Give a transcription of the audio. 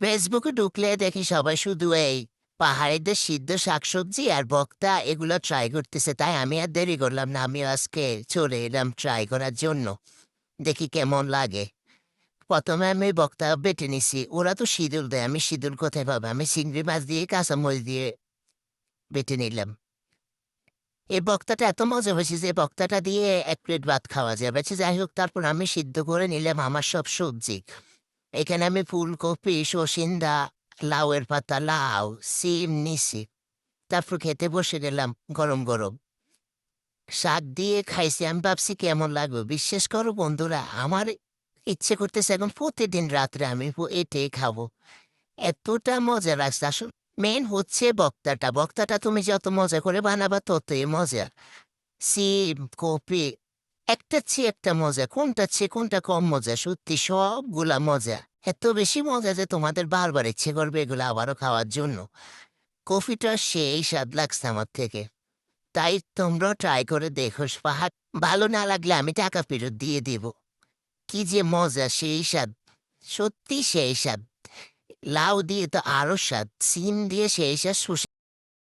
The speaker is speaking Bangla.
ফেসবুকে ঢুকলে দেখি সবাই শুধু এই পাহাড়িদের সিদ্ধ শাকসবজি আর বক্তা এগুলো ট্রাই করতেছে। তাই আমি আর দেরি করলাম না আমি আজকে চলে এলাম ট্রাই করার জন্য। দেখি কেমন লাগে। প্রথমে আমি বক্তা বেটে নিছি। ওরা তো সিঁদুর দেয় আমি সিঁদুর কোথায় পাবো? আমি চিংড়ি মাছ দিয়ে কাঁচামরিচ দিয়ে বেটে নিলাম। এই বক্তাটা এত মজা হয়েছে যে বক্তাটা দিয়ে এক প্লেট ভাত খাওয়া যাবে। আচ্ছা, যাই হোক তারপর আমি সিদ্ধ করে নিলাম আমার সব সবজি। এখানে আমি ফুলকপি সসিন্দা লাউয়ের পাতা লাউ সিম নিছি তারপর খেতে বসে গেলাম গরম গরম শাক দিয়ে খাইছি আমি ভাবছি কেমন লাগবে বিশ্বাস করো বন্ধুরা আমার ইচ্ছে করতেছে এখন প্রতিদিন রাত্রে আমি এটাই খাব এতটা মজা লাগছে আসলে মেন হচ্ছে বক্তাটা বক্তাটা তুমি যত মজা করে বানাবা ততই মজা সিম কপি একটা চেয়ে একটা মজা। কোনটা চেয়ে কোনটা কম মজা? সত্যি, সবগুলা মজা। এত বেশি মজা যে তোমাদের বারবার ইচ্ছে করবে এগুলো আবারও খাওয়ার জন্য। কফিটা সেই স্বাদ লাগছে আমার থেকে। তাই তোমরাও ট্রাই করে দেখো পাহাড় ভালো না লাগলে আমি টাকা ফেরত দিয়ে দেব। কি যে মজা, সেই স্বাদ। সত্যি সেই স্বাদ। লাউ দিয়ে তো আরও স্বাদ, সিম দিয়ে সেই স্বাদ